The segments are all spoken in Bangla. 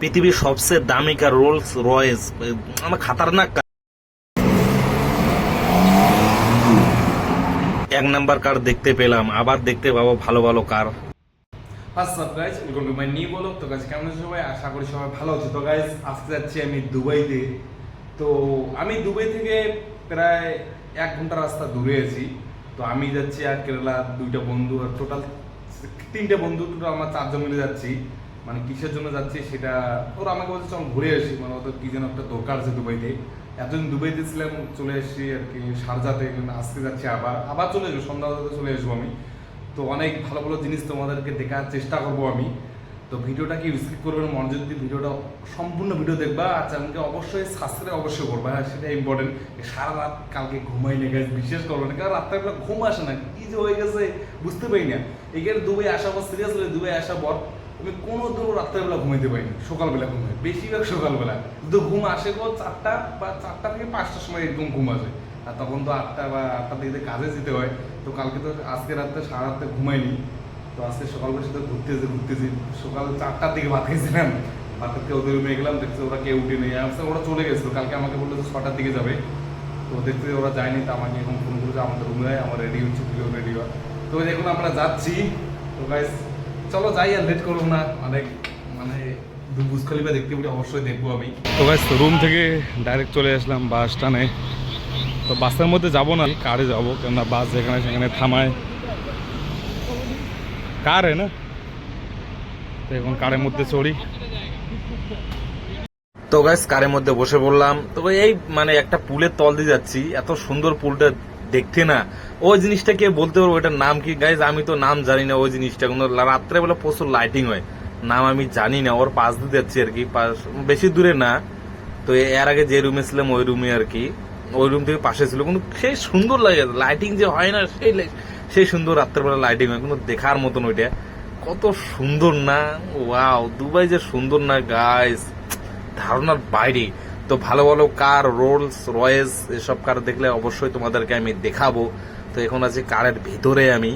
পৃথিবীর সবচেয়ে দামি কার রোলস রয়েস আমার খাতারনাক। এক নাম্বার কার দেখতে পেলাম, আবার দেখতে পাবো ভালো ভালো car. WhatsApp guys welcome to my new তো গাইজ কেমন আছো সবাই? আশা করি সবাই ভালো আছে। তো গাইজ আজকে যাচ্ছি আমি দুবাইতে। তো আমি দুবাই থেকে প্রায় এক ঘণ্টা রাস্তা দূরে আছি। তো আমি যাচ্ছি আর কেরালা দুইটা বন্ধু, আর টোটাল তিনটে বন্ধু টোটাল আমরা চারজন মিলে যাচ্ছি। মানে কিসের জন্য যাচ্ছি সেটা, ওরা আমাকে বলছে, চল ঘুরে আসি। মানে ওদের কি যেন একটা দরকার আছে দুবাইতে। এতদিন দুবাইতে ছিলাম, চলে এসেছি আর কি, সারজাতে আজকে যাচ্ছি আবার। আবার চলে আসব সন্ধ্যা হতে চলে আসব আমি। তো অনেক ভালো ভালো জিনিস তোমাদেরকে দেখার চেষ্টা করব আমি। তো ভিডিওটা কি স্কিপ করবেন মনোযোগ দিয়ে ভিডিওটা সম্পূর্ণ ভিডিও দেখবা, আর চ্যানেলকে অবশ্যই সাবস্ক্রাইব অবশ্যই করবা হ্যাঁ সেটা ইম্পর্টেন্ট সারা রাত কালকে ঘুমাই গেছে বিশেষ করব না, কারণ রাত্রেবেলা ঘুম আসে না, কি যে হয়ে গেছে, বুঝতে পারি না। এখানে দুবাই আসার পর সিরিয়াসলি দুবাই আসার পর আমি কোনো দিন রাত্রেবেলা ঘুমাইতে পারিনি, সকালবেলা ঘুমাই। বেশিরভাগ সকালবেলা। কিন্তু ঘুম আসে গো চারটা বা চারটা থেকে পাঁচটার সময় এরকম ঘুম আসে। আর তখন তো আটটা বা আটটা থেকে কাজে যেতে হয়। তো কালকে তো আজকে রাত্রে সারা রাত্রে ঘুমাইনি। তো আজকে সকালবেলা সাথে ঘুরতেছি ঘুরতেছি সকাল চারটার দিকে ভাত খেয়েছিলাম। ভাত খেতে ওদের রুমে গেলাম, দেখছি ওরা কেউ উঠে নেই। আমি ওরা চলে গেছিল। কালকে আমাকে বলল যে ছটার দিকে যাবে। তো দেখতে ওরা যায়নি, তো আমাকে এখন ফোন করেছে, আমাদের রুমে আমার রেডি হচ্ছে রেডি হয় তো দেখুন আমরা যাচ্ছি। তো গাইস চলো যাই আর লেট করব না। অনেক মানে বুজ খলিফা দেখতে বলে অবশ্যই দেখব আমি। তো গাইস রুম থেকে ডাইরেক্ট চলে আসলাম বাস স্ট্যান্ডে তো বাসের মধ্যে যাব না কারে যাব? কেননা বাস যেখানে সেখানে থামায়। কারে না? তো এখন কারের মধ্যে চড়ি। তো গাইস কারের মধ্যে বসে বললাম তো এই মানে একটা পুলের তল দিয়ে যাচ্ছি। এত সুন্দর পুলটা দেখতে না। ওই জিনিসটা কে বলতে পারব? এটার নাম কি? গাইজ আমি তো নাম জানি না ওই জিনিসটা। কিন্তু রাত্রেবেলা প্রচুর লাইটিং হয়। নাম আমি জানি না। ওর পাশ দিয়ে যাচ্ছি আর কি। পাশ- বেশি দূরে না। তো এর আগে যে রুমে ছিলাম, ওই রুমে আর কি। ওই রুম থেকে পাশে ছিল। কিন্তু সেই সুন্দর লাগে। লাইটিং যে হয় না, সেই সেই সুন্দর রাত্রেবেলা লাইটিং হয়। কিন্তু দেখার মতন ওইটা। কত সুন্দর না। ওয়াও দুবাই যে সুন্দর না গাইস ধারণার বাইরে। তো ভালো ভালো কার রোলস রয়েস এসব কার দেখলে অবশ্যই তোমাদেরকে আমি দেখাবো। তো এখন আছি কারের ভিতরে আমি।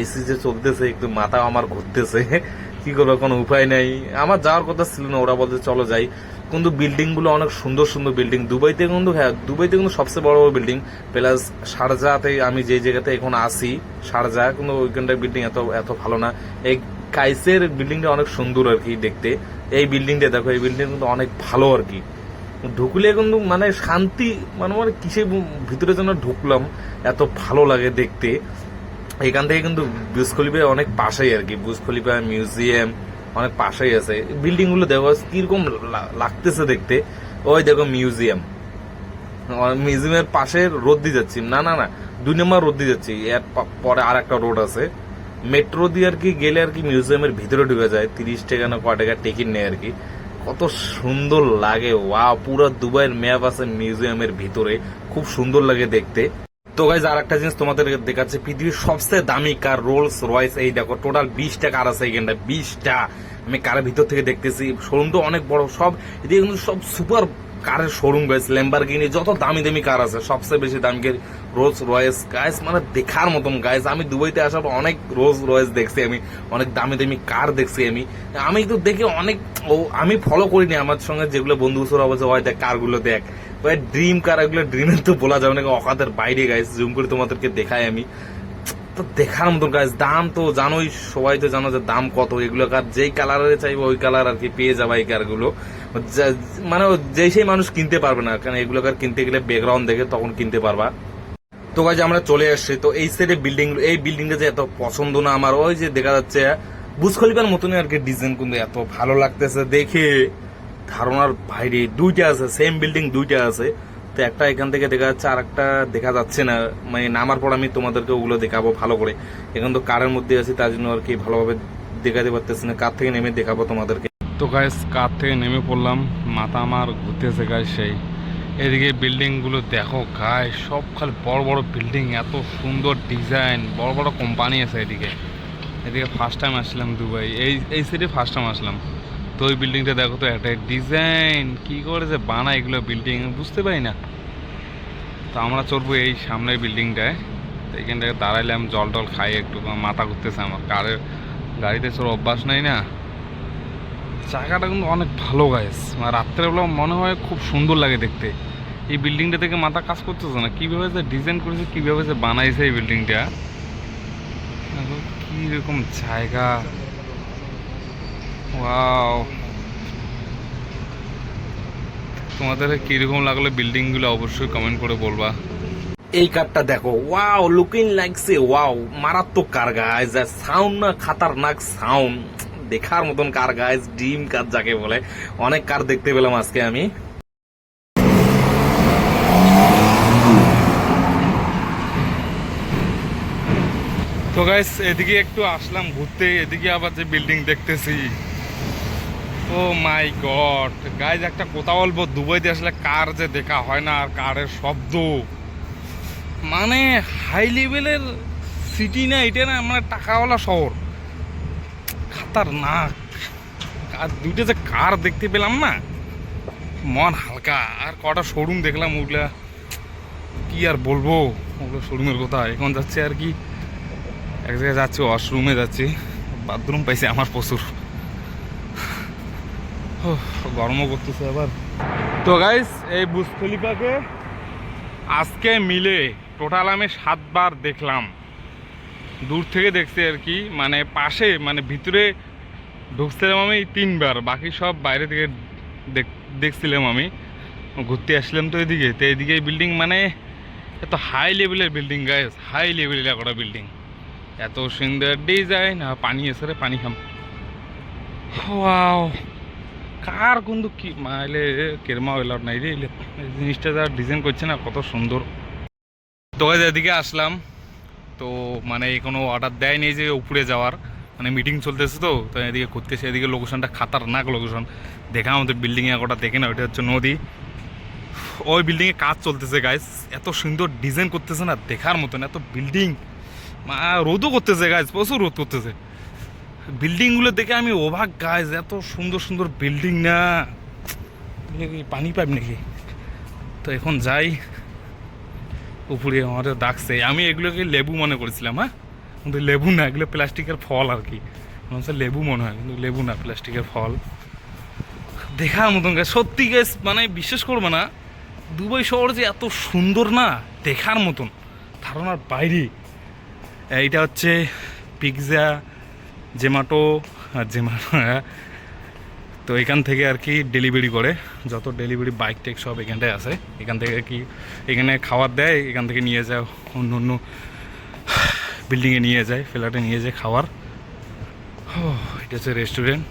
এসি যে চলতেছে, একটু মাথা আমার ঘুরতেছে। কি করব, কোনো উপায় নেই। আমার যাওয়ার কথা ছিল না, ওরা বলতে চলো যাই। কিন্তু বিল্ডিংগুলো অনেক সুন্দর সুন্দর বিল্ডিং দুবাইতে কিন্তু হ্যাঁ দুবাইতে কিন্তু সবচেয়ে বড় বড় বিল্ডিং প্লাস শারজাতে আমি যে জায়গাতে এখন আসি শারজা কিন্তু ওইখানটার বিল্ডিং এত এত ভালো না। এই কাইসের বিল্ডিংটা অনেক সুন্দর আর কি দেখতে। এই বিল্ডিংটা দেখো, এই বিল্ডিং কিন্তু অনেক ভালো আর কি। ঢুকলে কিন্তু মানে শান্তি মানে মানে কিসে ভিতরে যেন ঢুকলাম, এত ভালো লাগে দেখতে। এখান থেকে কিন্তু বুজ অনেক পাশেই আর কি বুজ খলিফা মিউজিয়াম অনেক পাশেই আছে। বিল্ডিংগুলো দেখো, কীরকম লাগতেছে দেখতে। ওই দেখো মিউজিয়াম। মিউজিয়ামের পাশে রোদ দিয়ে যাচ্ছি। না না না, দুই নম্বর রোদ দিয়ে যাচ্ছি। এর পরে আর একটা রোড আছে। মেট্রো দিয়ে আর কি গেলে আর কি মিউজিয়ামের ভিতরে ঢুকে যায়। তিরিশ টাকা না কয় টাকা টিকিট নেয় আর কি। কত সুন্দর লাগে। ওয়া পুরো দুবাইয়ের ম্যাপ আছে মিউজিয়ামের ভিতরে। খুব সুন্দর লাগে দেখতে। তো গাইজ আর একটা জিনিস তোমাদের দেখাচ্ছে, পৃথিবীর সবচেয়ে দামি কার রোলস রয়েস এই দেখো টোটাল বিশটা কার আছে এইখানটা বিশটা। আমি কারের ভিতর থেকে দেখতেছি। শোরুম তো অনেক বড়, সব এদিকে কিন্তু সব সুপার কারের শোরুম গাইস ল্যাম্বারগিনি যত দামি দামি কার আছে, সবচেয়ে বেশি দামি রোলস রয়েস গাইস মানে দেখার মতন গাইস আমি দুবাইতে আসার পর অনেক রোলস রয়েস দেখছি আমি, অনেক দামি দামি কার দেখছি আমি। আমি তো দেখে অনেক, ও, আমি ফলো করিনি আমার সঙ্গে যেগুলো বন্ধু বছর বলছে হয় দেখ কারগুলো দেখ। ড্রিম কার এগুলো ড্রিমের তো বলা যাবে না, অকাতের বাইরে গাইস জুম করে তোমাদেরকে দেখাই আমি। তো দেখার মতন গাইস দাম তো জানোই, সবাই তো জানো যে দাম কত। এগুলো কার যেই কালারে চাইব, ওই কালার আর কি পেয়ে যাবে এই কারগুলো মানে যেই সেই মানুষ কিনতে পারবে না, কারণ এগুলো কার কিনতে গেলে ব্যাকগ্রাউন্ড দেখে তখন কিনতে পারবা। তো গাছ আমরা চলে আসছি তো এই সাইডে বিল্ডিং এই বিল্ডিংটা যে এত পছন্দ না আমার, ওই যে দেখা যাচ্ছে বুজ মতনই আর কি ডিজাইন কিন্তু এত ভালো লাগতেছে। দেখে ধারণার বাইরে দুইটা আছে সেম বিল্ডিং দুইটা আছে। তো একটা এখান থেকে দেখা যাচ্ছে আর একটা দেখা যাচ্ছে না। মানে নামার পর আমি তোমাদেরকে ওগুলো দেখাবো ভালো করে। এখন তো কারের মধ্যে আছি, তার জন্য আর কি ভালোভাবে দেখাতে পারতেছি না। কার থেকে নেমে দেখাবো তোমাদেরকে? তো গাইস কার থেকে নেমে পড়লাম? মাথা আমার ঘুরতেছে গাইস সেই। এদিকে বিল্ডিংগুলো দেখো গাই সব খালি বড় বড় বিল্ডিং এত সুন্দর ডিজাইন বড় বড় কোম্পানি আছে এদিকে। এদিকে ফার্স্ট টাইম আসলাম দুবাই। এই এই সাইডে ফার্স্ট টাইম আসলাম। তো ওই বিল্ডিংটা দেখো তো, একটা ডিজাইন কি করে যে বানায় এগুলো বিল্ডিং বুঝতে পারি না। তো আমরা চড়বো এই সামনের বিল্ডিংটায় তো এইখানটায় দাঁড়াইলাম, জল টল খাই একটু। মাথা ঘুরতেছে আমার। কারের গাড়িতে চড় অভ্যাস নাই না? জায়গাটা কিন্তু অনেক ভালো গাইস মানে রাত্রেবেলা মনে হয় খুব সুন্দর লাগে দেখতে। এই বিল্ডিংটা থেকে মাথা কাজ করতেছে না। কীভাবে যে ডিজাইন করেছে, কীভাবে যে বানাইছে এই বিল্ডিংটা কীরকম জায়গা। ওয়াও তোমাদের কীরকম লাগল বিল্ডিংগুলো অবশ্যই কমেন্ট করে বলবা। এই কারটা দেখো ওয়াও লুকিং লাগছে ওয়াও মারাত্মক কার গাইজ সাউন্ড না খাতারনাক সাউন্ড দেখার মতন কার গাইজ ডিম কার যাকে বলে। অনেক কার দেখতে পেলাম আজকে আমি। তো গাইস এদিকে একটু আসলাম ঘুরতে এদিকে আবার যে বিল্ডিং দেখতেছি। ও মাই গড। গাইজ একটা কথা বলব, দুবাইতে আসলে কার যে দেখা হয় না আর কারের শব্দ। মানে হাই লেভেলের সিটি না, এটা না মানে টাকাওয়ালা শহর। খাতার নাক আর দুইটা যে কার দেখতে পেলাম না, মন হালকা। আর কটা শোরুম দেখলাম, ওগুলা কি আর বলব? ওগুলো শোরুমের কথা। এখন যাচ্ছে আর কি, এক জায়গায় যাচ্ছি ওয়াশরুমে যাচ্ছি। বাথরুম পাইছে আমার প্রচুর। গরমও করতেছে আবার। তো গাইস এই বুজ খলিফাকে আজকে মিলে টোটাল আমি সাতবার দেখলাম। দূর থেকে দেখছি আর কি মানে পাশে মানে ভিতরে ঢুকছিলাম আমি তিনবার, বাকি সব বাইরে থেকে দেখ- দেখছিলাম আমি। ঘুরতে আসলাম তো এদিকে তো এদিকে বিল্ডিং মানে এত হাই লেভেলের বিল্ডিং গাইস হাই লেভেলের একটা বিল্ডিং এত সুন্দর ডিজাইন পানি এসে পানি খাম। ওয়াও কার কিন্তু কি মাইলে কেরমা হইলার নাই রে জিনিসটা যা ডিজাইন করছে না, কত সুন্দর। তো এদিকে আসলাম, তো মানে কোনো অর্ডার দেয়নি যে উপরে যাওয়ার। মানে মিটিং চলতেছে তো তো এদিকে ঘুরতেছে, এদিকে লোকেশনটা খাতারনাক লোকেশন দেখা আমাদের বিল্ডিংয়ে ওটা, দেখে না ওইটা হচ্ছে নদী। ওই বিল্ডিংয়ে কাজ চলতেছে গাইস এত সুন্দর ডিজাইন করতেছে না, দেখার মতন, এত বিল্ডিং মা, রোদও করতেছে গাছ প্রচুর রোদ করতেছে। বিল্ডিংগুলো দেখে আমি অবাক গাছ এত সুন্দর সুন্দর বিল্ডিং না। পানি পাইপ নাকি? তো এখন যাই। উপরে আমার ডাকছে। আমি এগুলোকে লেবু মনে করেছিলাম হ্যাঁ? কিন্তু লেবু না, এগুলো প্লাস্টিকের ফল আর কি। লেবু মনে হয়, কিন্তু লেবু না, প্লাস্টিকের ফল। দেখার মতন গাছ সত্যি গাছ মানে বিশ্বাস করবে না, দুবাই শহর যে এত সুন্দর না, দেখার মতন। ধারণার বাইরে। এইটা হচ্ছে পিৎজা জেমাটো জেমাটো হ্যাঁ। তো এখান থেকে আর কি ডেলিভারি করে। যত ডেলিভারি বাইক টেক সব এখানটায় আছে। এখান থেকে কি এখানে খাবার দেয় এখান থেকে নিয়ে যায় অন্য অন্য বিল্ডিংয়ে নিয়ে যায় ফ্ল্যাটে নিয়ে যায় খাবার ও, এটা হচ্ছে রেস্টুরেন্ট